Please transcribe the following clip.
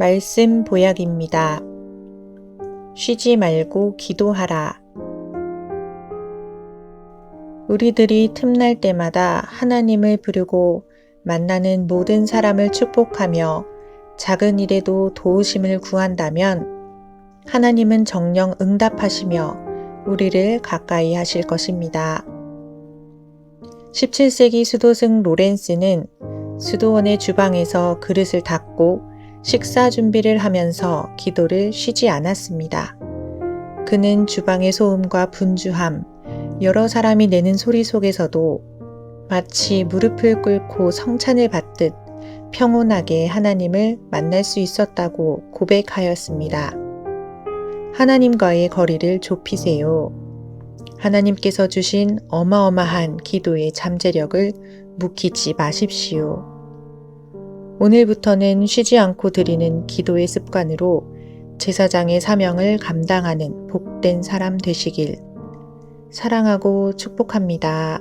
말씀 보약입니다. 쉬지 말고 기도하라. 우리들이 틈날 때마다 하나님을 부르고 만나는 모든 사람을 축복하며 작은 일에도 도우심을 구한다면 하나님은 정령 응답하시며 우리를 가까이 하실 것입니다. 17세기 수도승 로렌스는 수도원의 주방에서 그릇을 닦고 식사 준비를 하면서 기도를 쉬지 않았습니다. 그는 주방의 소음과 분주함, 여러 사람이 내는 소리 속에서도 마치 무릎을 꿇고 성찬을 받듯 평온하게 하나님을 만날 수 있었다고 고백하였습니다. 하나님과의 거리를 좁히세요. 하나님께서 주신 어마어마한 기도의 잠재력을 묵히지 마십시오. 오늘부터는 쉬지 않고 드리는 기도의 습관으로 제사장의 사명을 감당하는 복된 사람 되시길 사랑하고 축복합니다.